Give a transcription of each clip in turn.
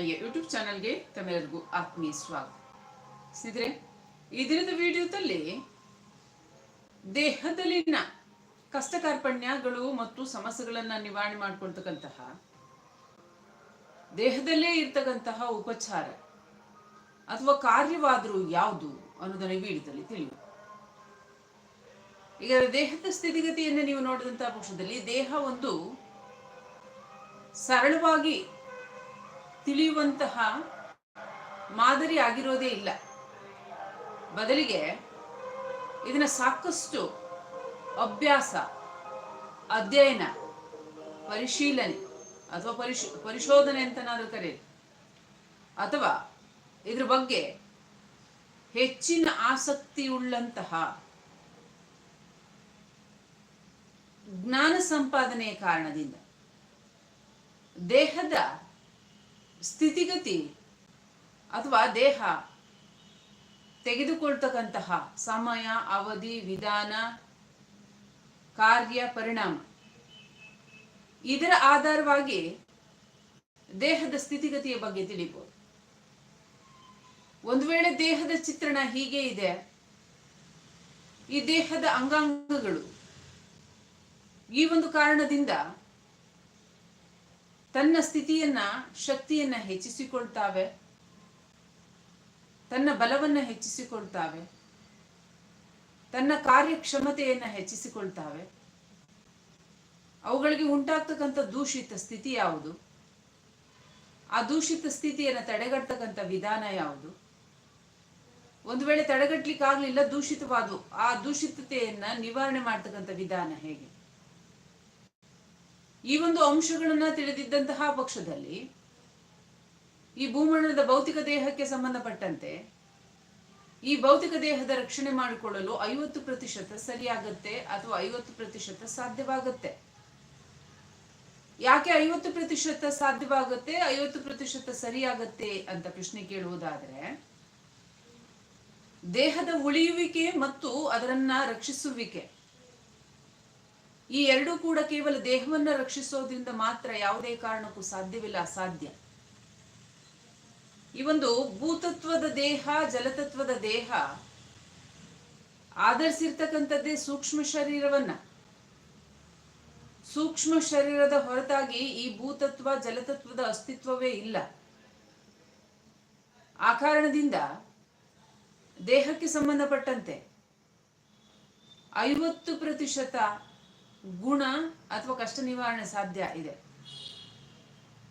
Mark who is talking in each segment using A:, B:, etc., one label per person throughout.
A: ತಾಯಿಯ ಯೂಟ್ಯೂಬ್ ಚಾನಲ್ಗೆ ತಮ್ಮೆಲ್ಲರಿಗೂ ಆತ್ಮೀಯ ಸ್ವಾಗತ. ಸ್ನೇಹಿತರೆ, ಈ ದಿನದ ವಿಡಿಯೋದಲ್ಲಿ ದೇಹದಲ್ಲಿನ ಕಷ್ಟ ಕಾರ್ಪಣ್ಯಗಳು ಮತ್ತು ಸಮಸ್ಯೆಗಳನ್ನ ನಿವಾರಣೆ ಮಾಡ್ಕೊಳ್ತಕ್ಕಂತಹ, ದೇಹದಲ್ಲೇ ಇರ್ತಕ್ಕಂತಹ ಉಪಚಾರ ಅಥವಾ ಕಾರ್ಯವಾದರೂ ಯಾವುದು ಅನ್ನೋದನ್ನ ವಿಡಿಯೋದಲ್ಲಿ ತಿಳಿಯುವ ಈಗ ದೇಹದ ಸ್ಥಿತಿಗತಿಯನ್ನು ನೀವು ನೋಡಿದಂತಹ ಪಕ್ಷದಲ್ಲಿ ದೇಹ ಒಂದು ಸರಳವಾಗಿ ತಿಳಿಯುವಂತಹ ಮಾದರಿ ಆಗಿರೋದೇ ಇಲ್ಲ. ಬದಲಿಗೆ ಇದನ್ನ ಸಾಕಷ್ಟು ಅಭ್ಯಾಸ, ಅಧ್ಯಯನ, ಪರಿಶೀಲನೆ ಅಥವಾ ಪರಿಶ್, ಪರಿಶೋಧನೆ ಅಂತನಾದರೂ ಕರೆ ಅಥವಾ ಇದ್ರ ಬಗ್ಗೆ ಹೆಚ್ಚಿನ ಆಸಕ್ತಿ ಉಳ್ಳಂತಹ ಜ್ಞಾನ ಸಂಪಾದನೆಯ ಕಾರಣದಿಂದ ದೇಹದ ಸ್ಥಿತಿಗತಿ ಅಥವಾ ದೇಹ ತೆಗೆದುಕೊಳ್ತಕ್ಕಂತಹ ಸಮಯ, ಅವಧಿ, ವಿಧಾನ, ಕಾರ್ಯ, ಪರಿಣಾಮ. ಇದರ ಆಧಾರವಾಗಿ ದೇಹದ ಸ್ಥಿತಿಗತಿಯ ಬಗ್ಗೆ ತಿಳಿಬೋದು. ಒಂದು ವೇಳೆ ದೇಹದ ಚಿತ್ರಣ ಹೀಗೆ ಇದೆ, ಈ ದೇಹದ ಅಂಗಾಂಗಗಳು ಈ ಒಂದು ಕಾರಣದಿಂದ ತನ್ನ ಸ್ಥಿತಿಯನ್ನ, ಶಕ್ತಿಯನ್ನ ಹೆಚ್ಚಿಸಿಕೊಳ್ತಾವೆ. ತನ್ನ ಬಲವನ್ನ ಹೆಚ್ಚಿಸಿಕೊಳ್ತಾವೆ. ತನ್ನ ಕಾರ್ಯಕ್ಷಮತೆಯನ್ನ ಹೆಚ್ಚಿಸಿಕೊಳ್ತಾವೆ. ಅವುಗಳಿಗೆ ಉಂಟಾಗ್ತಕ್ಕಂಥ ದೂಷಿತ ಸ್ಥಿತಿ ಯಾವುದು? ಆ ದೂಷಿತ ಸ್ಥಿತಿಯನ್ನು ತಡೆಗಟ್ಟತಕ್ಕಂಥ ವಿಧಾನ ಯಾವುದು? ಒಂದು ವೇಳೆ ತಡೆಗಟ್ಟಲಿಕ್ಕಾಗಲಿಲ್ಲ ದೂಷಿತವಾದವು ಆ ದೂಷಿತತೆಯನ್ನ ನಿವಾರಣೆ ಮಾಡ್ತಕ್ಕಂಥ ವಿಧಾನ ಹೇಗೆ? ಈ ಒಂದು ಅಂಶಗಳನ್ನ ತಿಳಿದಿದ್ದಂತಹ ಪಕ್ಷದಲ್ಲಿ ಈ ಭೂಮಂಡಲದ ಭೌತಿಕ ದೇಹಕ್ಕೆ ಸಂಬಂಧಪಟ್ಟಂತೆ ಈ ಭೌತಿಕ ದೇಹದ ರಕ್ಷಣೆ ಮಾಡಿಕೊಳ್ಳಲು ಐವತ್ತು ಪ್ರತಿಶತ ಸರಿಯಾಗತ್ತೆ ಅಥವಾ ಐವತ್ತು ಪ್ರತಿಶತ ಸಾಧ್ಯವಾಗುತ್ತೆ. ಯಾಕೆ ಐವತ್ತು ಪ್ರತಿಶತ ಸಾಧ್ಯವಾಗುತ್ತೆ, ಐವತ್ತು ಪ್ರತಿಶತ ಸರಿಯಾಗತ್ತೆ ಅಂತ ಪ್ರಶ್ನೆ ಕೇಳುವುದಾದ್ರೆ, ದೇಹದ ಉಳಿಯುವಿಕೆ ಮತ್ತು ಅದರನ್ನ ರಕ್ಷಿಸುವಿಕೆ. ಈ ಎರಡೂ ಕೂಡ ಕೇವಲ ದೇಹವನ್ನು ರಕ್ಷಿಸೋದ್ರಿಂದ ಮಾತ್ರ ಯಾವುದೇ ಕಾರಣಕ್ಕೂ ಸಾಧ್ಯವಿಲ್ಲ, ಅಸಾಧ್ಯ. ಈ ಒಂದು ಭೂತತ್ವದ ದೇಹ, ಜಲತತ್ವದ ದೇಹ ಆಧರಿಸಿರ್ತಕ್ಕಂಥದ್ದೇ ಸೂಕ್ಷ್ಮ ಶರೀರವನ್ನ. ಸೂಕ್ಷ್ಮ ಶರೀರದ ಹೊರತಾಗಿ ಈ ಭೂತತ್ವ, ಜಲತತ್ವದ ಅಸ್ತಿತ್ವವೇ ಇಲ್ಲ. ಆ ಕಾರಣದಿಂದ ದೇಹಕ್ಕೆ ಸಂಬಂಧಪಟ್ಟಂತೆ ಐವತ್ತು ಪ್ರತಿಶತ ಗುಣ ಅಥವಾ ಕಷ್ಟ ನಿವಾರಣೆ ಸಾಧ್ಯ ಇದೆ.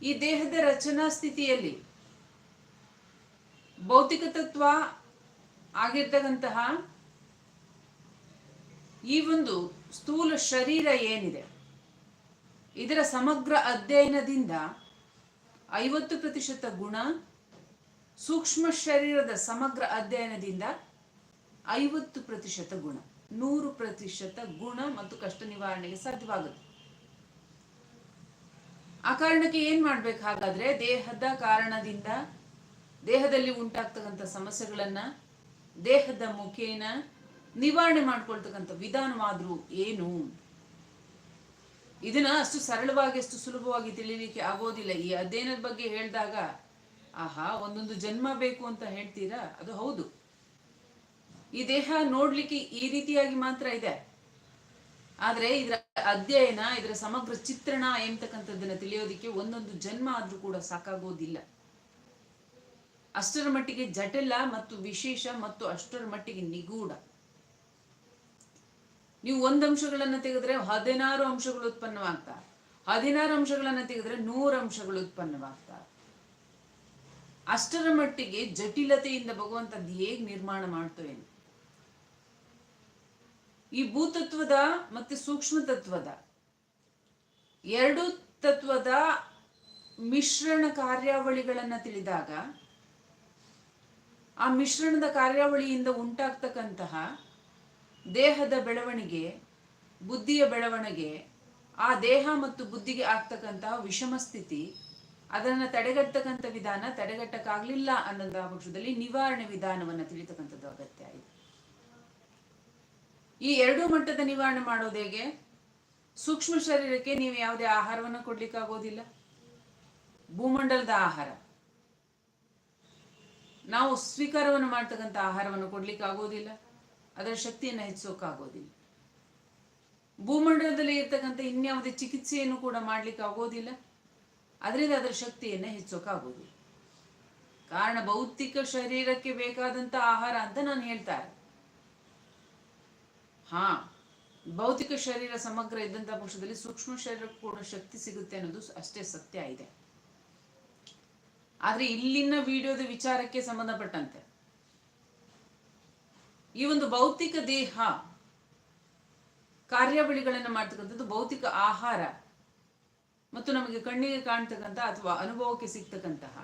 A: ಈ ದೇಹದ ರಚನಾ ಸ್ಥಿತಿಯಲ್ಲಿ ಭೌತಿಕ ತತ್ವ ಆಗಿರ್ತಕ್ಕಂತಹ ಈ ಒಂದು ಸ್ಥೂಲ ಶರೀರ ಏನಿದೆ, ಇದರ ಸಮಗ್ರ ಅಧ್ಯಯನದಿಂದ ಐವತ್ತು ಪ್ರತಿಶತ ಗುಣ ಸೂಕ್ಷ್ಮ ಶರೀರದ ಸಮಗ್ರ ಅಧ್ಯಯನದಿಂದ ಐವತ್ತು ಪ್ರತಿಶತ ಗುಣ. ನೂರು ಪ್ರತಿಶತ ಗುಣ ಮತ್ತು ಕಷ್ಟ ನಿವಾರಣೆಗೆ ಸಾಧ್ಯವಾಗುತ್ತೆ ಆ ಕಾರಣಕ್ಕೆ ಏನ್ ಮಾಡ್ಬೇಕು? ಹಾಗಾದ್ರೆ ದೇಹದ ಕಾರಣದಿಂದ ದೇಹದಲ್ಲಿ ಉಂಟಾಗ್ತಕ್ಕಂಥ ಸಮಸ್ಯೆಗಳನ್ನ, ದೇಹದ ಮುಖೇನ ನಿವಾರಣೆ ಮಾಡ್ಕೊಳ್ತಕ್ಕಂಥ ವಿಧಾನವಾದ್ರೂ ಏನು? ಇದನ್ನ ಅಷ್ಟು ಸರಳವಾಗಿ, ಅಷ್ಟು ಸುಲಭವಾಗಿ ತಿಳಿಲಿಕ್ಕೆ ಆಗೋದಿಲ್ಲ. ಈ ಅಧ್ಯಯನದ ಬಗ್ಗೆ ಹೇಳಿದಾಗ, ಆಹಾ, ಒಂದೊಂದು ಜನ್ಮ ಬೇಕು ಅಂತ ಹೇಳ್ತೀರಾ? ಅದು ಹೌದು. ಈ ದೇಹ ನೋಡ್ಲಿಕ್ಕೆ ಈ ರೀತಿಯಾಗಿ ಮಾತ್ರ ಇದೆ. ಆದ್ರೆ ಇದರ ಅಧ್ಯಯನ, ಇದರ ಸಮಗ್ರ ಚಿತ್ರಣ ಎಂತಕ್ಕಂಥದ್ದನ್ನ ತಿಳಿಯೋದಿಕ್ಕೆ ಒಂದೊಂದು ಜನ್ಮ ಆದ್ರೂ ಕೂಡ ಸಾಕಾಗೋದಿಲ್ಲ. ಅಷ್ಟರ ಮಟ್ಟಿಗೆ ಜಟಿಲ ಮತ್ತು ವಿಶೇಷ ಮತ್ತು ಅಷ್ಟರ ಮಟ್ಟಿಗೆ ನಿಗೂಢ. ನೀವು ಒಂದ್ ಅಂಶಗಳನ್ನ ತೆಗೆದ್ರೆ ಹದಿನಾರು ಅಂಶಗಳು ಉತ್ಪನ್ನವಾಗ್ತಾ, ಹದಿನಾರು ಅಂಶಗಳನ್ನ ತೆಗೆದ್ರೆ ನೂರು ಅಂಶಗಳು ಉತ್ಪನ್ನವಾಗ್ತಾ. ಅಷ್ಟರ ಮಟ್ಟಿಗೆ ಜಟಿಲತೆಯಿಂದ ಭಗವಂತದ್ದು ಹೇಗ್ ನಿರ್ಮಾಣ ಮಾಡ್ತೋ ಏನು? ಈ ಭೂತತ್ವದ ಮತ್ತೆ ಸೂಕ್ಷ್ಮ ತತ್ವದ ಎರಡು ತತ್ವದ ಮಿಶ್ರಣ ಕಾರ್ಯಾವಳಿಗಳನ್ನ ತಿಳಿದಾಗ ಆ ಮಿಶ್ರಣದ ಕಾರ್ಯಾವಳಿಯಿಂದ ಉಂಟಾಗ್ತಕ್ಕಂತಹ ದೇಹದ ಬೆಳವಣಿಗೆ, ಬುದ್ಧಿಯ ಬೆಳವಣಿಗೆ, ಆ ದೇಹ ಮತ್ತು ಬುದ್ಧಿಗೆ ಆಗ್ತಕ್ಕಂತಹ ವಿಷಮ ಸ್ಥಿತಿ, ಅದನ್ನ ತಡೆಗಟ್ಟತಕ್ಕಂಥ ವಿಧಾನ ತಡೆಗಟ್ಟಕ್ಕಾಗ್ಲಿಲ್ಲ ಅನ್ನೋದ ಪಕ್ಷದಲ್ಲಿ ನಿವಾರಣೆ ವಿಧಾನವನ್ನು ತಿಳಿತಕ್ಕಂಥದ್ದು ಅಗತ್ಯ ಇದೆ ಈ ಎರಡು ಮಟ್ಟದ ನಿವಾರಣೆ ಮಾಡೋದು ಹೇಗೆ? ಸೂಕ್ಷ್ಮ ಶರೀರಕ್ಕೆ ನೀವು ಯಾವುದೇ ಆಹಾರವನ್ನು ಕೊಡ್ಲಿಕ್ಕಾಗೋದಿಲ್ಲ ಭೂಮಂಡಲದ ಆಹಾರ. ನಾವು ಸ್ವೀಕಾರವನ್ನು ಮಾಡ್ತಕ್ಕಂಥ ಆಹಾರವನ್ನು ಕೊಡ್ಲಿಕ್ಕೆ ಆಗೋದಿಲ್ಲ. ಅದರ ಶಕ್ತಿಯನ್ನು ಹೆಚ್ಚಿಸೋಕ್ಕಾಗೋದಿಲ್ಲ ಭೂಮಂಡಲದಲ್ಲಿ ಇರ್ತಕ್ಕಂಥ ಇನ್ಯಾವುದೇ ಚಿಕಿತ್ಸೆಯನ್ನು ಕೂಡ ಮಾಡ್ಲಿಕ್ಕೆ ಆಗೋದಿಲ್ಲ. ಅದರಿಂದ ಅದರ ಶಕ್ತಿಯನ್ನು ಹೆಚ್ಚೋಕ್ಕಾಗೋದಿಲ್ಲ ಕಾರಣ ಭೌತಿಕ ಶರೀರಕ್ಕೆ ಬೇಕಾದಂತ ಆಹಾರ ಅಂತ ನಾನು ಹೇಳ್ತಾರೆ. ಹಾ, ಭೌತಿಕ ಶರೀರ ಸಮಗ್ರ ಇದ್ದಂತಹ ಪಕ್ಷದಲ್ಲಿ ಸೂಕ್ಷ್ಮ ಶರೀರಕ್ಕೂ ಕೂಡ ಶಕ್ತಿ ಸಿಗುತ್ತೆ ಅನ್ನೋದು ಅಷ್ಟೇ ಸತ್ಯ ಇದೆ. ಆದ್ರೆ ಇಲ್ಲಿನ ವಿಡಿಯೋದ ವಿಚಾರಕ್ಕೆ ಸಂಬಂಧಪಟ್ಟಂತೆ, ಈ ಒಂದು ಭೌತಿಕ ದೇಹ ಕಾರ್ಯಾವಳಿಗಳನ್ನು ಮಾಡ್ತಕ್ಕಂಥದ್ದು ಭೌತಿಕ ಆಹಾರ ಮತ್ತು ನಮಗೆ ಕಣ್ಣಿಗೆ ಕಾಣ್ತಕ್ಕಂಥ ಅಥವಾ ಅನುಭವಕ್ಕೆ ಸಿಗ್ತಕ್ಕಂತಹ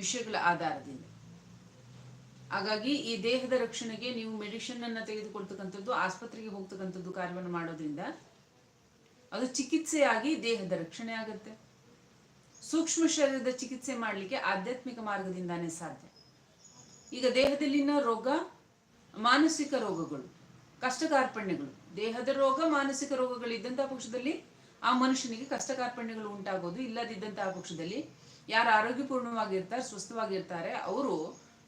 A: ವಿಷಯಗಳ ಆಧಾರದಿಂದ. ಹಾಗಾಗಿ ಈ ದೇಹದ ರಕ್ಷಣೆಗೆ ನೀವು ಮೆಡಿಸಿನ್ ಅನ್ನ ತೆಗೆದುಕೊಳ್ತಕ್ಕಂಥದ್ದು, ಆಸ್ಪತ್ರೆಗೆ ಹೋಗ್ತಕ್ಕಂಥದ್ದು ಕಾರ್ಯವನ್ನು ಮಾಡೋದ್ರಿಂದ ಅದು ಚಿಕಿತ್ಸೆಯಾಗಿ ದೇಹದ ರಕ್ಷಣೆ ಆಗುತ್ತೆ. ಸೂಕ್ಷ್ಮ ಶರೀರದ ಚಿಕಿತ್ಸೆ ಮಾಡಲಿಕ್ಕೆ ಆಧ್ಯಾತ್ಮಿಕ ಮಾರ್ಗದಿಂದಾನೇ ಸಾಧ್ಯ. ಈಗ ದೇಹದಲ್ಲಿನ ರೋಗ, ಮಾನಸಿಕ ರೋಗಗಳು ಕಷ್ಟ ಕಾರ್ಪಣ್ಯಗಳು ದೇಹದ ರೋಗ, ಮಾನಸಿಕ ರೋಗಗಳು ಇದ್ದಂತಹ ಪಕ್ಷದಲ್ಲಿ ಆ ಮನುಷ್ಯನಿಗೆ ಕಷ್ಟ ಕಾರ್ಪಣ್ಯಗಳು ಉಂಟಾಗೋದು ಇಲ್ಲದಿದ್ದಂತಹ ಪಕ್ಷದಲ್ಲಿ ಯಾರು ಆರೋಗ್ಯಪೂರ್ಣವಾಗಿರ್ತಾರೆ, ಸ್ವಸ್ಥವಾಗಿರ್ತಾರೆ, ಅವರು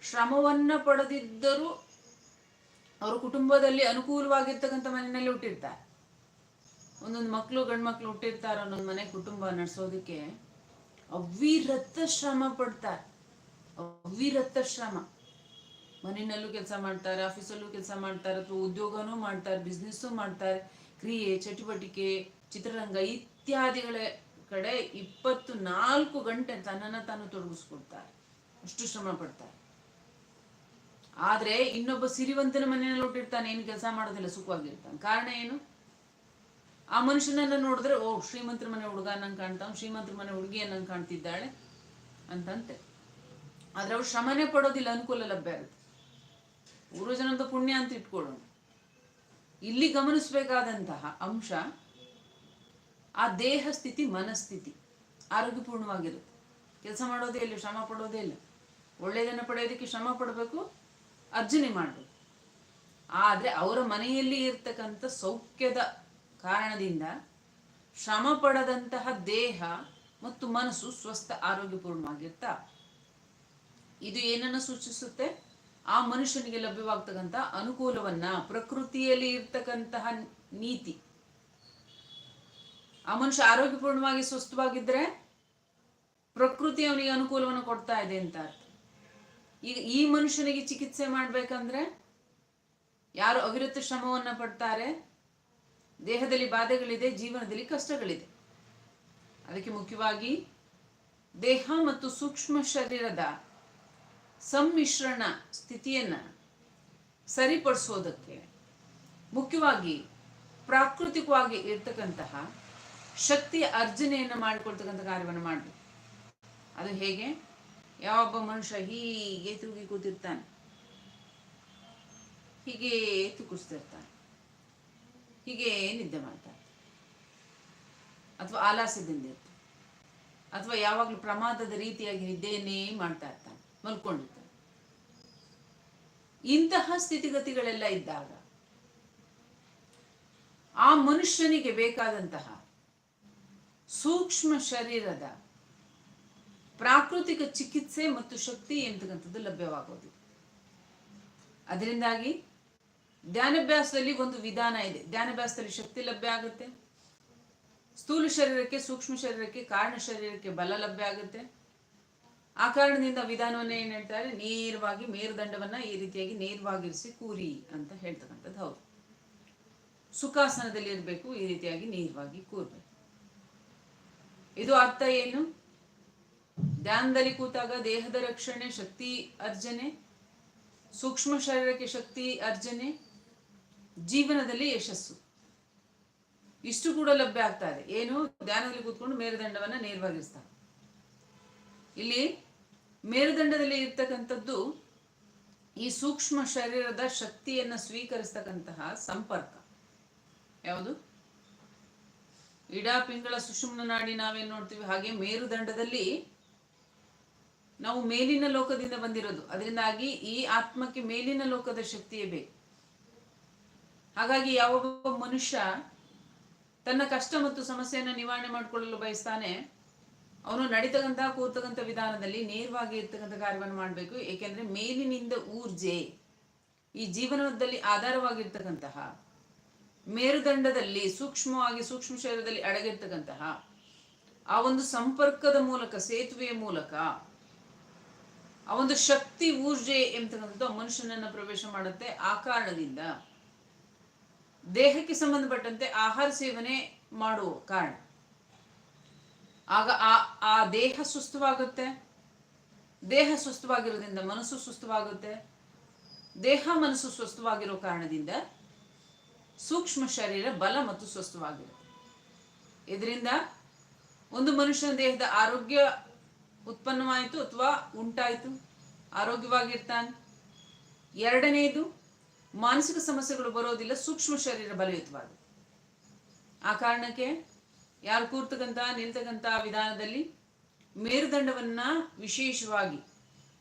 A: ಶ್ರಮವನ್ನ ಪಡೆದಿದ್ದರೂ ಅವರು ಕುಟುಂಬದಲ್ಲಿ ಅನುಕೂಲವಾಗಿರ್ತಕ್ಕಂಥ ಮನೆಯಲ್ಲಿ ಹುಟ್ಟಿರ್ತಾರೆ. ಒಂದೊಂದು ಮಕ್ಕಳು ಗಂಡು ಮಕ್ಕಳು ಹುಟ್ಟಿರ್ತಾರೆ ಒಂದೊಂದು ಮನೆ ಕುಟುಂಬ ನಡೆಸೋದಕ್ಕೆ ಅವಿರತ ಶ್ರಮ ಪಡ್ತಾರೆ. ಅವಿರತ ಶ್ರಮ. ಮನೆಯಲ್ಲೂ ಕೆಲಸ ಮಾಡ್ತಾರೆ, ಆಫೀಸಲ್ಲೂ ಕೆಲಸ ಮಾಡ್ತಾರೆ, ಅಥವಾ ಉದ್ಯೋಗನೂ ಮಾಡ್ತಾರೆ ಬಿಸ್ನೆಸ್ಸು ಮಾಡ್ತಾರೆ, ಕ್ರಿಯೆ, ಚಟುವಟಿಕೆ, ಚಿತ್ರರಂಗ ಇತ್ಯಾದಿಗಳ ಕಡೆ ಇಪ್ಪತ್ತು ನಾಲ್ಕು ಗಂಟೆ ತನ್ನನ್ನು ತಾನು ತೊಡಗಿಸ್ಕೊಡ್ತಾರೆ. ಅಷ್ಟು ಶ್ರಮ ಪಡ್ತಾರೆ. ಆದ್ರೆ ಇನ್ನೊಬ್ಬ ಸಿರಿವಂತನ ಮನೆಯಲ್ಲಿ ಹುಟ್ಟಿರ್ತಾನೆ, ಏನು ಕೆಲಸ ಮಾಡೋದಿಲ್ಲ ಸುಖವಾಗಿರ್ತಾನೆ ಕಾರಣ ಏನು? ಆ ಮನುಷ್ಯನನ್ನ ನೋಡಿದ್ರೆ, ಓ, ಶ್ರೀಮಂತರ ಮನೆ ಹುಡುಗ ನಂಗೆ ಕಾಣ್ತಾವ್, ಶ್ರೀಮಂತರ ಮನೆ ಹುಡುಗಿ ನಂಗೆ ಕಾಣ್ತಿದ್ದಾಳೆ ಅಂತಂತೆ. ಆದ್ರೆ ಅವ್ರು ಶ್ರಮನೇ ಪಡೋದಿಲ್ಲ, ಅನುಕೂಲ ಲಭ್ಯ ಆಗುತ್ತೆ. ಪೂರ್ವಜನದ ಪುಣ್ಯ ಅಂತ ಇಟ್ಕೊಳ್ಳೋಣ. ಇಲ್ಲಿ ಗಮನಿಸಬೇಕಾದಂತಹ ಅಂಶ, ಆ ದೇಹ ಸ್ಥಿತಿ, ಮನಸ್ಥಿತಿ ಆರೋಗ್ಯಪೂರ್ಣವಾಗಿರುತ್ತೆ. ಕೆಲಸ ಮಾಡೋದೇ ಇಲ್ಲ, ಶ್ರಮ ಪಡೋದೇ ಇಲ್ಲ. ಒಳ್ಳೆಯದನ್ನು ಪಡೆಯೋದಕ್ಕೆ ಶ್ರಮ ಪಡಬೇಕು ಅರ್ಜನೆ ಮಾಡಬೇಕು. ಆದರೆ ಅವರ ಮನೆಯಲ್ಲಿ ಇರ್ತಕ್ಕಂಥ ಸೌಖ್ಯದ ಕಾರಣದಿಂದ ಶ್ರಮ ಪಡದಂತಹ ದೇಹ ಮತ್ತು ಮನಸ್ಸು ಸ್ವಸ್ಥ ಆರೋಗ್ಯಪೂರ್ಣವಾಗಿರ್ತಾ. ಇದು ಏನನ್ನು ಸೂಚಿಸುತ್ತೆ? ಆ ಮನುಷ್ಯನಿಗೆ ಲಭ್ಯವಾಗ್ತಕ್ಕಂಥ ಅನುಕೂಲವನ್ನ ಪ್ರಕೃತಿಯಲ್ಲಿ ಇರ್ತಕ್ಕಂತಹ ನೀತಿ. ಆ ಮನುಷ್ಯ ಆರೋಗ್ಯಪೂರ್ಣವಾಗಿ ಸ್ವಸ್ಥವಾಗಿದ್ರೆ ಪ್ರಕೃತಿ ಅವನಿಗೆ ಅನುಕೂಲವನ್ನು ಕೊಡ್ತಾ ಇದೆ ಅಂತ ಅರ್ಥ. ಈಗ ಈ ಮನುಷ್ಯನಿಗೆ ಚಿಕಿತ್ಸೆ ಮಾಡ್ಬೇಕಂದ್ರೆ ಯಾರು ಅವಿರತ ಶ್ರಮವನ್ನ ಪಡ್ತಾರೆ? ದೇಹದಲ್ಲಿ ಬಾಧೆಗಳಿದೆ, ಜೀವನದಲ್ಲಿ ಕಷ್ಟಗಳಿದೆ. ಅದಕ್ಕೆ ಮುಖ್ಯವಾಗಿ ದೇಹ ಮತ್ತು ಸೂಕ್ಷ್ಮ ಶರೀರದ ಸಮ್ಮಿಶ್ರಣ ಸ್ಥಿತಿಯನ್ನ ಸರಿಪಡಿಸೋದಕ್ಕೆ ಮುಖ್ಯವಾಗಿ ಪ್ರಾಕೃತಿಕವಾಗಿ ಇರ್ತಕ್ಕಂತಹ ಶಕ್ತಿಯ ಅರ್ಜನೆಯನ್ನು ಮಾಡಿಕೊಳ್ತಕ್ಕಂಥ ಕಾರ್ಯವನ್ನು ಮಾಡಬೇಕು. ಅದು ಹೇಗೆ? ಯಾವೊಬ್ಬ ಮನುಷ್ಯ ಹೀಗೆ ತೂಗಿ ಕೂತಿರ್ತಾನೆ? ಹೀಗೆ ತುಕಿಸ್ತಿರ್ತಾನೆ ಹೀಗೆ ನಿದ್ದೆ ಮಾಡ್ತಾನೆ. ಅಥವಾ ಆಲಾಸ್ಯದಿಂದ ಇರ್ತಾನೆ ಅಥವಾ ಯಾವಾಗಲೂ ಪ್ರಮಾದದ ರೀತಿಯಾಗಿ ನಿದ್ದೆಯನ್ನೇ ಮಾಡ್ತಾ ಇರ್ತಾನೆ, ಮಲ್ಕೊಂಡಿರ್ತಾನೆ. ಇಂತಹ ಸ್ಥಿತಿಗತಿಗಳೆಲ್ಲ ಇದ್ದಾಗ ಆ ಮನುಷ್ಯನಿಗೆ ಬೇಕಾದಂತಹ ಸೂಕ್ಷ್ಮ ಶರೀರದ ಪ್ರಾಕೃತಿಕ ಚಿಕಿತ್ಸೆ ಮತ್ತು ಶಕ್ತಿ ಎಂತಕ್ಕಂಥದ್ದು ಲಭ್ಯವಾಗೋದು. ಅದರಿಂದಾಗಿ ಧ್ಯಾನಭ್ಯಾಸದಲ್ಲಿ ಒಂದು ವಿಧಾನ ಇದೆ. ಧ್ಯಾನಭ್ಯಾಸದಲ್ಲಿ ಶಕ್ತಿ ಲಭ್ಯ ಆಗುತ್ತೆ. ಸ್ಥೂಲ ಶರೀರಕ್ಕೆ ಸೂಕ್ಷ್ಮ ಶರೀರಕ್ಕೆ ಕಾರಣ ಶರೀರಕ್ಕೆ ಬಲ ಲಭ್ಯ ಆಗುತ್ತೆ. ಆ ಕಾರಣದಿಂದ ವಿಧಾನವನ್ನ ಏನ್ ಹೇಳ್ತಾರೆ? ನೇರವಾಗಿ ಮೇರುದಂಡವನ್ನ ಈ ರೀತಿಯಾಗಿ ನೇರವಾಗಿರಿಸಿ ಕೂರಿ ಅಂತ ಹೇಳ್ತಕ್ಕಂಥದ್ದು ಹೌದು. ಸುಖಾಸನದಲ್ಲಿ ಇರಬೇಕು, ಈ ರೀತಿಯಾಗಿ ನೇರವಾಗಿ ಕೂರ್ಬೇಕು. ಇದು ಅರ್ಥ ಏನು? ಧ್ಯಾನದಲ್ಲಿ ಕೂತಾಗ ದೇಹದ ರಕ್ಷಣೆ, ಶಕ್ತಿ ಅರ್ಜನೆ, ಸೂಕ್ಷ್ಮ ಶರೀರಕ್ಕೆ ಶಕ್ತಿ ಅರ್ಜನೆ, ಜೀವನದಲ್ಲಿ ಯಶಸ್ಸು. ಇಷ್ಟು ಕೂಡ ಲಭ್ಯ ಆಗ್ತಾ ಇದೆ. ಏನು? ಧ್ಯಾನದಲ್ಲಿ ಕೂತ್ಕೊಂಡು ಮೇರುದಂಡವನ್ನ ನೇರವಾಗಿರಿಸ್ತಾರೆ. ಇಲ್ಲಿ ಮೇರುದಂಡದಲ್ಲಿ ಇರ್ತಕ್ಕಂಥದ್ದು ಈ ಸೂಕ್ಷ್ಮ ಶರೀರದ ಶಕ್ತಿಯನ್ನ ಸ್ವೀಕರಿಸ್ತಕ್ಕಂತಹ ಸಂಪರ್ಕ. ಯಾವುದು? ಇಡಾ ಪಿಂಗಳ ಸುಷುಮ್ನ ನಾಡಿ ನಾವೇನ್ ನೋಡ್ತೀವಿ? ಹಾಗೆ ಮೇರುದಂಡದಲ್ಲಿ ನಾವು ಮೇಲಿನ ಲೋಕದಿಂದ ಬಂದಿರೋದು. ಅದರಿಂದಾಗಿ ಈ ಆತ್ಮಕ್ಕೆ ಮೇಲಿನ ಲೋಕದ ಶಕ್ತಿಯೇ ಬೇಕು. ಹಾಗಾಗಿ ಯಾವೊಬ್ಬ ಮನುಷ್ಯ ತನ್ನ ಕಷ್ಟ ಮತ್ತು ಸಮಸ್ಯೆಯನ್ನು ನಿವಾರಣೆ ಮಾಡಿಕೊಳ್ಳಲು ಬಯಸ್ತಾನೆ, ಅವನು ನಡೀತಕ್ಕಂಥ ಕೂರ್ತಕ್ಕಂಥ ವಿಧಾನದಲ್ಲಿ ನೇರವಾಗಿ ಇರ್ತಕ್ಕಂಥ ಕಾರ್ಯವನ್ನು ಮಾಡಬೇಕು. ಏಕೆಂದ್ರೆ ಮೇಲಿನಿಂದ ಊರ್ಜೆ, ಈ ಜೀವನದಲ್ಲಿ ಆಧಾರವಾಗಿರ್ತಕ್ಕಂತಹ, ಮೇರುದಂಡದಲ್ಲಿ ಸೂಕ್ಷ್ಮವಾಗಿ ಸೂಕ್ಷ್ಮ ಶರೀರದಲ್ಲಿ ಅಡಗಿರ್ತಕ್ಕಂತಹ, ಆ ಒಂದು ಸಂಪರ್ಕದ ಮೂಲಕ, ಸೇತುವೆಯ ಮೂಲಕ ಆ ಒಂದು ಶಕ್ತಿ, ಊರ್ಜೆ ಎಂಬತಕ್ಕಂಥದ್ದು ಆ ಮನುಷ್ಯನನ್ನ ಪ್ರವೇಶ ಮಾಡುತ್ತೆ. ಆ ಕಾರಣದಿಂದ ದೇಹಕ್ಕೆ ಸಂಬಂಧಪಟ್ಟಂತೆ ಆಹಾರ ಸೇವನೆ ಮಾಡುವ ಕಾರಣ. ಆಗ ಆ ಆ ದೇಹ ಸುಸ್ಥವಾಗುತ್ತೆ. ದೇಹ ಸುಸ್ಥವಾಗಿರೋದ್ರಿಂದ ಮನಸ್ಸು ಸುಸ್ಥವಾಗುತ್ತೆ. ದೇಹ ಮನಸ್ಸು ಸ್ವಸ್ಥವಾಗಿರೋ ಕಾರಣದಿಂದ ಸೂಕ್ಷ್ಮ ಶರೀರ ಬಲ ಮತ್ತು ಸ್ವಸ್ಥವಾಗಿರುತ್ತೆ. ಇದರಿಂದ ಒಂದು ಮನುಷ್ಯನ ದೇಹದ ಆರೋಗ್ಯ ಉತ್ಪನ್ನವಾಯಿತು ಅಥವಾ ಉಂಟಾಯಿತು? ಆರೋಗ್ಯವಾಗಿರ್ತಾನೆ. ಎರಡನೆಯದು ಮಾನಸಿಕ ಸಮಸ್ಯೆಗಳು ಬರೋದಿಲ್ಲ, ಸೂಕ್ಷ್ಮ ಶರೀರ ಬಲಯುತವಾದ ಆ ಕಾರಣಕ್ಕೆ ಯಾರು ಕೂರ್ತಕ್ಕಂಥ, ನಿಲ್ತಕ್ಕಂಥ ವಿಧಾನದಲ್ಲಿ ಮೇರುದಂಡವನ್ನ ವಿಶೇಷವಾಗಿ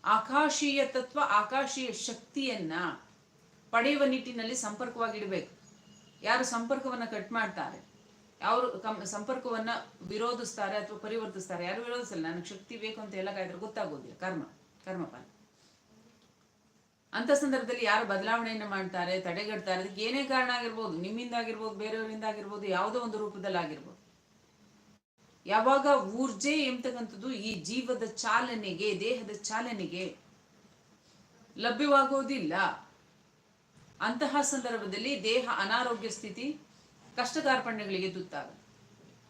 A: ಆಕಾಶೀಯ ತತ್ವ, ಆಕಾಶೀಯ ಶಕ್ತಿಯನ್ನ ಪಡೆಯುವ ನಿಟ್ಟಿನಲ್ಲಿ ಸಂಪರ್ಕವಾಗಿಡಬೇಕು. ಯಾರು ಸಂಪರ್ಕವನ್ನ ಕಟ್ ಮಾಡ್ತಾರೆ? ತಮ್ಮ ಸಂಪರ್ಕವನ್ನ ವಿರೋಧಿಸ್ತಾರೆ ಅಥವಾ ಪರಿವರ್ತಿಸ್ತಾರೆ, ಯಾರು ವಿರೋಧಿಸಲ್ಲ. ನನಗೆ ಶಕ್ತಿ ಬೇಕು ಅಂತ ಎಲ್ಲ ಆದ್ರೆ ಗೊತ್ತಾಗೋದಿಲ್ಲ. ಕರ್ಮ, ಕರ್ಮಫಲ. ಅಂತ ಸಂದರ್ಭದಲ್ಲಿ ಯಾರು ಬದಲಾವಣೆಯನ್ನು ಮಾಡ್ತಾರೆ, ತಡೆಗಟ್ತಾರೆ, ಅದಕ್ಕೆ ಏನೇ ಕಾರಣ ಆಗಿರ್ಬೋದು, ನಿಮ್ಮಿಂದ ಆಗಿರ್ಬೋದು, ಬೇರೆಯವರಿಂದ ಆಗಿರ್ಬೋದು, ಯಾವುದೋ ಒಂದು ರೂಪದಲ್ಲಿ ಆಗಿರ್ಬೋದು. ಯಾವಾಗ ಊರ್ಜೆ ಎಂಬತಕ್ಕಂಥದ್ದು ಈ ಜೀವದ ಚಾಲನೆಗೆ, ದೇಹದ ಚಾಲನೆಗೆ ಲಭ್ಯವಾಗೋದಿಲ್ಲ. ಅಂತಹ ಸಂದರ್ಭದಲ್ಲಿ ದೇಹ ಅನಾರೋಗ್ಯ ಸ್ಥಿತಿ ಕಷ್ಟ ಕಾರ್ಪಣ್ಯಗಳಿಗೆ ತುತ್ತಾಗ.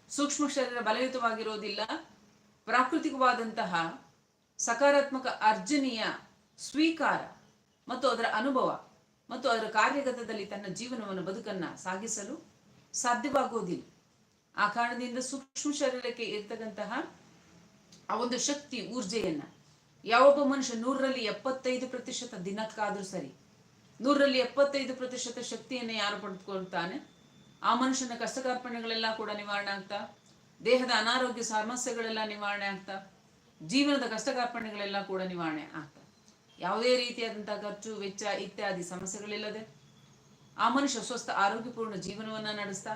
A: ಸೂಕ್ಷ್ಮ ಶರೀರ ಬಲಯುತವಾಗಿರೋದಿಲ್ಲ. ಪ್ರಾಕೃತಿಕವಾದಂತಹ ಸಕಾರಾತ್ಮಕ ಅರ್ಜನೆಯ ಸ್ವೀಕಾರ ಮತ್ತು ಅದರ ಅನುಭವ ಮತ್ತು ಅದರ ಕಾರ್ಯಗತದಲ್ಲಿ ತನ್ನ ಜೀವನವನ್ನು ಬದುಕನ್ನ ಸಾಗಿಸಲು ಸಾಧ್ಯವಾಗುವುದಿಲ್ಲ ಆ ಕಾರಣದಿಂದ ಸೂಕ್ಷ್ಮ ಶರೀರಕ್ಕೆ ಇರ್ತಕ್ಕಂತಹ ಆ ಒಂದು ಶಕ್ತಿ, ಊರ್ಜೆಯನ್ನ ಯಾವೊಬ್ಬ ಮನುಷ್ಯ ನೂರರಲ್ಲಿ ಎಪ್ಪತ್ತೈದು ಪ್ರತಿಶತ ದಿನಕ್ಕಾದ್ರೂ ಸರಿ, ನೂರರಲ್ಲಿ ಎಪ್ಪತ್ತೈದು ಪ್ರತಿಶತ ಶಕ್ತಿಯನ್ನು ಯಾರು ಪಡೆದುಕೊಳ್ತಾನೆ? ಆ ಮನುಷ್ಯನ ಕಷ್ಟ ಕಾರ್ಪಣ್ಯಗಳೆಲ್ಲ ಕೂಡ ನಿವಾರಣೆ ಆಗ್ತಾ? ದೇಹದ ಅನಾರೋಗ್ಯ, ಸಮಸ್ಯೆಗಳೆಲ್ಲ ನಿವಾರಣೆ ಆಗ್ತಾ? ಜೀವನದ ಕಷ್ಟ ಕಾರ್ಪಣ್ಯಗಳೆಲ್ಲ ಕೂಡ ನಿವಾರಣೆ ಆಗ್ತಾ? ಯಾವುದೇ ರೀತಿಯಾದಂತಹ ಖರ್ಚು, ವೆಚ್ಚ, ಇತ್ಯಾದಿ ಸಮಸ್ಯೆಗಳಿಲ್ಲದೆ ಆ ಮನುಷ್ಯ ಸ್ವಸ್ಥ, ಆರೋಗ್ಯಪೂರ್ಣ ಜೀವನವನ್ನ ನಡೆಸ್ತಾ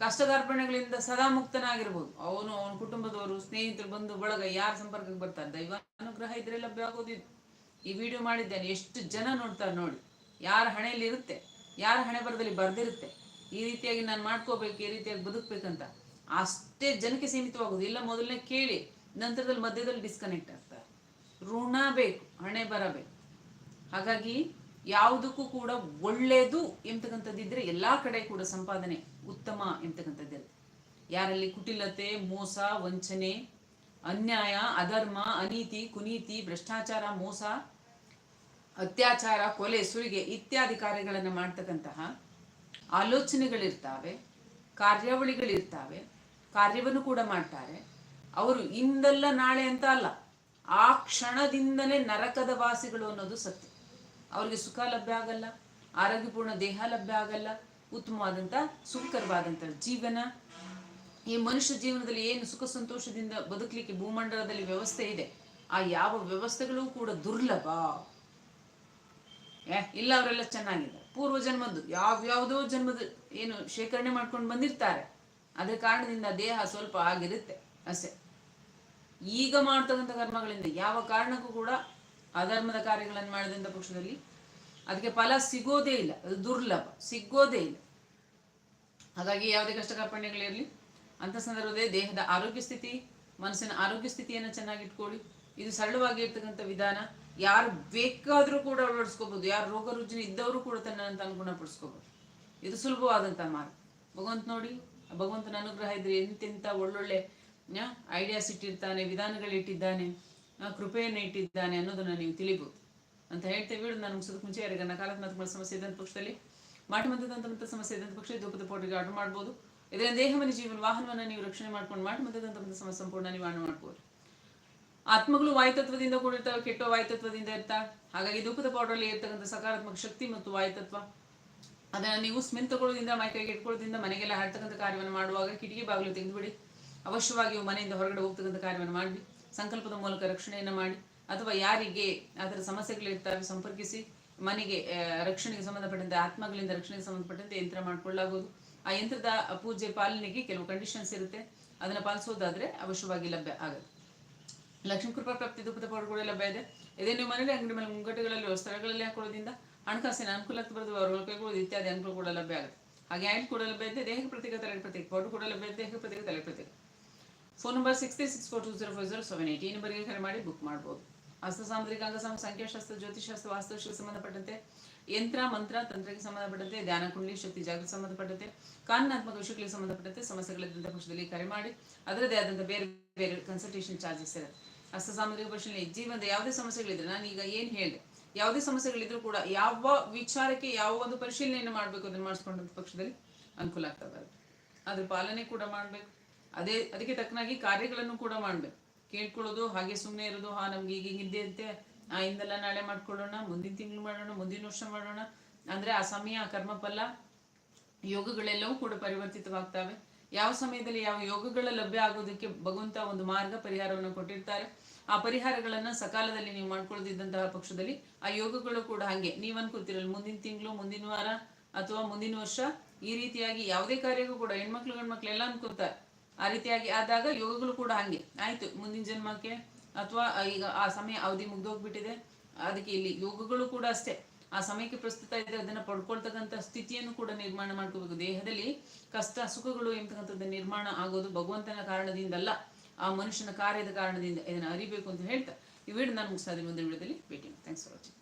A: ಕಷ್ಟ ಕಾರ್ಪಣ್ಯಗಳಿಂದ ಸದಾ ಮುಕ್ತನಾಗಿರ್ಬೋದು. ಅವನು, ಅವನ ಕುಟುಂಬದವರು, ಸ್ನೇಹಿತರು ಬಂಧು ಬಳಗ ಯಾರ ಸಂಪರ್ಕಕ್ಕೆ ಬರ್ತಾರೆ? ದೈವ ಅನುಗ್ರಹ ಇದ್ರೆ ಲಭ್ಯ ಆಗೋದಿಲ್ಲ ಈ ವಿಡಿಯೋ ಮಾಡಿದ್ದೇನೆ. ಎಷ್ಟು ಜನ ನೋಡ್ತಾರೆ ನೋಡಿ. ಯಾರ ಹಣೆಯಲ್ಲಿ ಇರುತ್ತೆ? ಯಾರ ಹಣೆ ಬರದಲ್ಲಿ ಬರ್ದಿರುತ್ತೆ? ಈ ರೀತಿಯಾಗಿ ನಾನು ಮಾಡ್ಕೋಬೇಕು, ಈ ರೀತಿಯಾಗಿ ಬದುಕಬೇಕಂತ. ಅಷ್ಟೇ ಜನಕ್ಕೆ ಸೀಮಿತವಾಗೋದು ಇಲ್ಲ, ಮೊದಲನೇ ಕೇಳಿ, ನಂತರದಲ್ಲಿ ಮಧ್ಯದಲ್ಲಿ ಡಿಸ್ಕನೆಕ್ಟ್ ಆಗ್ತಾರೆ ಋಣ ಬೇಕು, ಹಣೆ ಬರಬೇಕು ಹಾಗಾಗಿ ಯಾವುದಕ್ಕೂ ಕೂಡ ಒಳ್ಳೆಯದು ಎಂತಕ್ಕಂಥದ್ದಿದ್ರೆ ಎಲ್ಲಾ ಕಡೆ ಕೂಡ ಸಂಪಾದನೆ ಉತ್ತಮ ಎಂತಕ್ಕಂಥದ್ದಿರುತ್ತೆ ಯಾರಲ್ಲಿ ಕುಟಿಲತೆ, ಮೋಸ, ವಂಚನೆ, ಅನ್ಯಾಯ, ಅಧರ್ಮ, ಅನೀತಿ, ಕುನೀತಿ, ಭ್ರಷ್ಟಾಚಾರ, ಮೋಸ, ಅತ್ಯಾಚಾರ, ಕೊಲೆ ಸುಲಿಗೆ ಇತ್ಯಾದಿ ಕಾರ್ಯಗಳನ್ನು ಮಾಡ್ತಕ್ಕಂತಹ ಆಲೋಚನೆಗಳಿರ್ತಾವೆ, ಕಾರ್ಯಾವಳಿಗಳಿರ್ತಾವೆ, ಕಾರ್ಯವನ್ನು ಕೂಡ ಮಾಡ್ತಾರೆ. ಅವರು ಇಂದಲ್ಲ ನಾಳೆ ಅಂತ ಅಲ್ಲ, ಆ ಕ್ಷಣದಿಂದಲೇ ನರಕದ ವಾಸಿಗಳು ಅನ್ನೋದು ಸತ್ಯ. ಅವರಿಗೆ ಸುಖ ಲಭ್ಯ ಆಗಲ್ಲ, ಆರೋಗ್ಯಪೂರ್ಣ ದೇಹ ಲಭ್ಯ ಆಗಲ್ಲ, ಉತ್ತಮವಾದಂಥ ಸುಖಕರವಾದಂಥ ಜೀವನ. ಈ ಮನುಷ್ಯ ಜೀವನದಲ್ಲಿ ಏನು ಸುಖ ಸಂತೋಷದಿಂದ ಬದುಕಲಿಕ್ಕೆ ಭೂಮಂಡಲದಲ್ಲಿ ವ್ಯವಸ್ಥೆ ಇದೆ, ಆ ಯಾವ ವ್ಯವಸ್ಥೆಗಳು ಕೂಡ ದುರ್ಲಭ. ಏ, ಇಲ್ಲ, ಅವರೆಲ್ಲ ಚೆನ್ನಾಗಿದೆ ಪೂರ್ವ ಜನ್ಮದ್ದು ಯಾವ್ಯಾವುದೋ ಜನ್ಮದ ಏನು ಶೇಖರಣೆ ಮಾಡ್ಕೊಂಡು ಬಂದಿರ್ತಾರೆ. ಅದ್ರ ಕಾರಣದಿಂದ ದೇಹ ಸ್ವಲ್ಪ ಆಗಿರುತ್ತೆ, ಅಷ್ಟೇ. ಈಗ ಮಾಡ್ತಕ್ಕಂಥ ಕರ್ಮಗಳಿಂದ ಯಾವ ಕಾರಣಕ್ಕೂ ಕೂಡ ಅಧರ್ಮದ ಕಾರ್ಯಗಳನ್ನು ಮಾಡಿದಂಥ ಪಕ್ಷದಲ್ಲಿ ಅದಕ್ಕೆ ಫಲ ಸಿಗೋದೇ ಇಲ್ಲ, ಅದು ದುರ್ಲಭ, ಸಿಗೋದೇ ಇಲ್ಲ. ಹಾಗಾಗಿ ಯಾವುದೇ ಕಷ್ಟ ಕಾರ್ಪಣ್ಯಗಳಿರಲಿ ಅಂಥ ಸಂದರ್ಭದಲ್ಲಿ ದೇಹದ ಆರೋಗ್ಯ ಸ್ಥಿತಿ, ಮನಸ್ಸಿನ ಆರೋಗ್ಯ ಸ್ಥಿತಿಯನ್ನು ಚೆನ್ನಾಗಿಟ್ಕೊಳ್ಳಿ. ಇದು ಸರಳವಾಗಿ ಇರ್ತಕ್ಕಂಥ ವಿಧಾನ. ಯಾರು ಬೇಕಾದರೂ ಕೂಡ ಅಳವಡಿಸ್ಕೋಬಹುದು ಯಾರು ರೋಗ ರುಜಿನ ಇದ್ದವರು ಕೂಡ ತನ್ನನ್ನು ತಾನು ಗುಣಪಡಿಸ್ಕೋಬಹುದು ಇದು ಸುಲಭವಾದಂಥ ಮಾರ್ಗ. ಭಗವಂತ ನೋಡಿ ಭಗವಂತನ ಅನುಗ್ರಹ ಇದ್ರೆ ಎಂತೆಂಥ ಒಳ್ಳೊಳ್ಳೆ ಐಡಿಯಾಸ್ ಇಟ್ಟಿರ್ತಾನೆ ವಿಧಾನಗಳಿಟ್ಟಿದ್ದಾನೆ ಕೃಪೆಯನ್ನು ಇಟ್ಟಿದ್ದಾನೆ ಅನ್ನೋದನ್ನ ನೀವು ತಿಳಿಬಹುದು ಅಂತ ಹೇಳ್ತೇವೆ ಹೇಳಿ ನಾನು ಮುಗಿಸೋದಕ್ಕೆ ಮುಂಚೆ ಯಾರಿಗಾನ ಕಾಲಾತ್ಮಕ ಸಮಸ್ಯೆ ಇದ್ದಂಥ ಪಕ್ಷದಲ್ಲಿ, ಮಾಟಿ ಮದ್ದದಂತ ಸಮಸ್ಯೆ ಇದ್ದಂಥ ಪಕ್ಷದಲ್ಲಿ ಧೂಪದ ಪೋಟಿಗೆ ಆರ್ಡರ್ ಮಾಡ್ಬೋದು. ಇದರಿಂದ ದೇಹವನ್ನು ಜೀವನ ವಾಹನವನ್ನು ನೀವು ರಕ್ಷಣೆ ಮಾಡ್ಕೊಂಡು ಮಾಟಿ ಮದ್ದದಂತ ಸಮಸ್ಯೆ ಸಂಪೂರ್ಣ ನಿವಾರಣೆ ಮಾಡ್ಬೋದು. ಆತ್ಮಗಳು ವಾಯುತತ್ವದಿಂದ ಕೂಡಿರ್ತಾವೆ, ಕೆಟ್ಟ ವಾಯುತತ್ವದಿಂದ ಇರ್ತಾ ಹಾಗಾಗಿ ಧೂಪದ ಪೌಡರಲ್ಲಿ ಇರ್ತಕ್ಕಂಥ ಸಕಾರಾತ್ಮಕ ಶಕ್ತಿ ಮತ್ತು ವಾಯುತತ್ವ. ಅದನ್ನ ನೀವು ಸ್ಮೆಲ್ ತಗೊಳ್ಳೋದ್ರಿಂದ ಮೈಕೈಗೆ ಇಟ್ಕೊಳ್ಳೋದ್ರಿಂದ ಮನೆಗೆಲ್ಲ ಹಾಡ್ತಕ್ಕಂಥ ಕಾರ್ಯವನ್ನು ಮಾಡುವಾಗ ಕಿಟಕಿ ಬಾಗಿಲು ತೆಗೆದುಬಿಡಿ. ಅವಶ್ಯವಾಗಿ ಮನೆಯಿಂದ ಹೊರಗಡೆ ಹೋಗ್ತಕ್ಕಂಥ ಕಾರ್ಯವನ್ನು ಮಾಡಿ ಸಂಕಲ್ಪದ ಮೂಲಕ ರಕ್ಷಣೆಯನ್ನು ಮಾಡಿ. ಅಥವಾ ಯಾರಿಗೆ ಅದರ ಸಮಸ್ಯೆಗಳಿರ್ತಾವೆ ಸಂಪರ್ಕಿಸಿ, ಮನೆಗೆ ರಕ್ಷಣೆಗೆ ಸಂಬಂಧಪಟ್ಟಂತೆ, ಆತ್ಮಗಳಿಂದ ರಕ್ಷಣೆಗೆ ಸಂಬಂಧಪಟ್ಟಂತೆ ಯಂತ್ರ ಮಾಡಿಕೊಳ್ಳಲಾಗುವುದು ಆ ಯಂತ್ರದ ಪೂಜೆ, ಪಾಲನೆಗೆ ಕೆಲವು ಕಂಡೀಷನ್ಸ್ ಇರುತ್ತೆ. ಅದನ್ನ ಪಾಲಿಸೋದಾದ್ರೆ ಅವಶ್ಯವಾಗಿ ಲಭ್ಯ ಆಗುತ್ತೆ. ಲಕ್ಷ್ಮೀ ಕೃಪಾ ಪ್ರಾಪ್ತಿ ಕೂಡ ಲಭ್ಯ ಇದೆ ಇದೇ ನೀವು ಮನೆಯಲ್ಲಿ ಅಂಗಡಿ ಮೇಲೆ ಮುಂಗಟ್ಟುಗಳಲ್ಲಿ ಸ್ಥಳಗಳಲ್ಲಿ ಹಾಕೊಳ್ಳೋದ್ರಿಂದ ಹಣಕಾಸಿನ ಅನುಕೂಲ ಆಗ್ತಾ ಬರೋದು ಅವರ ಕೈಗೊಳ್ಳೋದು ಇತ್ಯಾದಿ ಅನುಕೂಲ ಕೂಡ ಲಭ್ಯ ಆಗುತ್ತೆ. ಹಾಗೆ ಆಯಿಲ್ ಕೂಡ ಲಭ್ಯ ಇದೆ ದೇಹ ಪ್ರತೀಕ ತಲೆ ಪ್ರತೀಕ ಪೌಡರ್ ಕೂಡ ಲಭ್ಯ ಇದೆ ದೇಹ ಪ್ರತ್ಯೇಕ ತಲೆ ಪ್ರತೀಕ phone number six three six four two zero four zero seven eight ಈ ನಂಬರ್ಗೆ ಕರೆ ಮಾಡಿ ಬುಕ್ ಮಾಡ್ಬೋದು. ಹಸ್ತ ಸಾಮುದ್ರಿಕ ಅಂಗಸಮ ಸಂಖ್ಯಾಶಾಸ್ತ್ರ ಜ್ಯೋತಿಷಾಸ್ತ್ರ ವಾಸ್ತುಶಿಲ್ಪ ಸಂಬಂಧಪಟ್ಟಂತೆ, ಯಂತ್ರ, ಮಂತ್ರ ತಂತ್ರಕ್ಕೆ ಸಂಬಂಧಪಟ್ಟಂತೆ, ಧ್ಯಾನ, ಕುಂಡಲಿ, ಶಕ್ತಿ, ಜಾಗೃತಿ ಸಂಬಂಧಪಟ್ಟಂತೆ, ಕಾನೂನಾತ್ಮಕ ವಿಷಯಗಳಿಗೆ ಸಂಬಂಧಪಟ್ಟಂತೆ ಸಮಸ್ಯೆಗಳಿದ್ದಂಥ ಪಕ್ಷದಲ್ಲಿ ಕರೆ ಮಾಡಿ. ಅದರದೇ ಆದಂಥ ಬೇರೆ ಬೇರೆ ಕನ್ಸಲ್ಟೇಷನ್ ಚಾರ್ಜಸ್ ಇರುತ್ತೆ. ಹಸ್ತ ಸಾಮುದ್ರಿಕ ಪರಿಶೀಲನೆ ಜೀವನದ ಯಾವುದೇ ಸಮಸ್ಯೆಗಳಿದ್ರೆ ನಾನು ಈಗ ಏನು ಹೇಳಿದೆ, ಯಾವುದೇ ಸಮಸ್ಯೆಗಳಿದ್ರು ಕೂಡ ಯಾವ ವಿಚಾರಕ್ಕೆ ಯಾವ ಒಂದು ಪರಿಶೀಲನೆಯನ್ನು ಮಾಡಬೇಕು ಅದನ್ನು ಮಾಡಿಸ್ಕೊಂಡಂಥ ಪಕ್ಷದಲ್ಲಿ ಅನುಕೂಲ ಆಗ್ತಾ ಬರುತ್ತೆ. ಅದ್ರ ಪಾಲನೆ ಕೂಡ ಮಾಡಬೇಕು. ಅದೇ, ಅದಕ್ಕೆ ತಕ್ಕನಾಗಿ ಕಾರ್ಯಗಳನ್ನು ಕೂಡ ಮಾಡಬೇಕು. ಕೇಳ್ಕೊಳ್ಳೋದು, ಹಾಗೆ ಸುಮ್ಮನೆ ಇರೋದು, ಹಾ, ನಮ್ಗೆ ಈಗ ಇದ್ದೇ ಅಂತೆ, ಆ ಇಂದೆಲ್ಲ ನಾಳೆ ಮಾಡ್ಕೊಳ್ಳೋಣ, ಮುಂದಿನ ತಿಂಗಳು ಮಾಡೋಣ, ಮುಂದಿನ ವರ್ಷ ಮಾಡೋಣ. ಅಂದ್ರೆ ಆ ಸಮಯ ಕರ್ಮಫಲ ಯೋಗಗಳೆಲ್ಲವೂ ಕೂಡ ಪರಿವರ್ತಿತವಾಗ್ತವೆ. ಯಾವ ಸಮಯದಲ್ಲಿ ಯಾವ ಯೋಗಗಳ ಲಭ್ಯ ಆಗೋದಕ್ಕೆ ಭಗವಂತ ಒಂದು ಮಾರ್ಗ ಪರಿಹಾರವನ್ನು ಕೊಟ್ಟಿರ್ತಾರೆ. ಆ ಪರಿಹಾರಗಳನ್ನ ಸಕಾಲದಲ್ಲಿ ನೀವು ಮಾಡ್ಕೊಳ್ಳದಿದ್ದಂತಹ ಪಕ್ಷದಲ್ಲಿ ಆ ಯೋಗಗಳು ಕೂಡ ಹಾಗೆ. ನೀವು ಅನ್ಕೋತಿರಲ್ಲ ಮುಂದಿನ ತಿಂಗಳು, ಮುಂದಿನ ವಾರ ಅಥವಾ ಮುಂದಿನ ವರ್ಷ ಈ ರೀತಿಯಾಗಿ ಯಾವುದೇ ಕಾರ್ಯಕ್ಕೂ ಕೂಡ ಹೆಣ್ಮಕ್ಳು, ಗಂಡ್ಮಕ್ಳು ಎಲ್ಲ ಅನ್ಕೋತಾರೆ ಆ ರೀತಿಯಾಗಿ ಆದಾಗ ಯೋಗಗಳು ಕೂಡ ಹಂಗೆ. ಆಯ್ತು, ಮುಂದಿನ ಜನ್ಮಕ್ಕೆ ಅಥವಾ ಈಗ ಆ ಸಮಯ ಅವಧಿ ಮುಗ್ದೋಗ್ಬಿಟ್ಟಿದೆ. ಅದಕ್ಕೆ ಇಲ್ಲಿ ಯೋಗಗಳು ಕೂಡ ಅಷ್ಟೇ. ಆ ಸಮಯಕ್ಕೆ ಪ್ರಸ್ತುತ ಇದೆ, ಅದನ್ನ ಪಡ್ಕೊಳ್ತಕ್ಕಂಥ ಸ್ಥಿತಿಯನ್ನು ಕೂಡ ನಿರ್ಮಾಣ ಮಾಡ್ಕೋಬೇಕು. ದೇಹದಲ್ಲಿ ಕಷ್ಟ, ಸುಖಗಳು ಎಂಬತಕ್ಕಂಥದ್ದು ನಿರ್ಮಾಣ ಆಗೋದು ಭಗವಂತನ ಕಾರಣದಿಂದಲ್ಲ, ಆ ಮನುಷ್ಯನ ಕಾರ್ಯದ ಕಾರಣದಿಂದ ಇದನ್ನ ಅರಿಬೇಕು ಅಂತ ಹೇಳ್ತಾ ಈ ವಿಡಿಯೋ ನಾನು ಮುಗಿಸ್ತಾ ಇದ್ದೀನಿ. ಮುಂದಿನ ವಿಡಿಯೋದಲ್ಲಿ ಭೇಟಿ ಥ್ಯಾಂಕ್ಸ್ ಫಾರ್ ವಾಚಿಂಗ್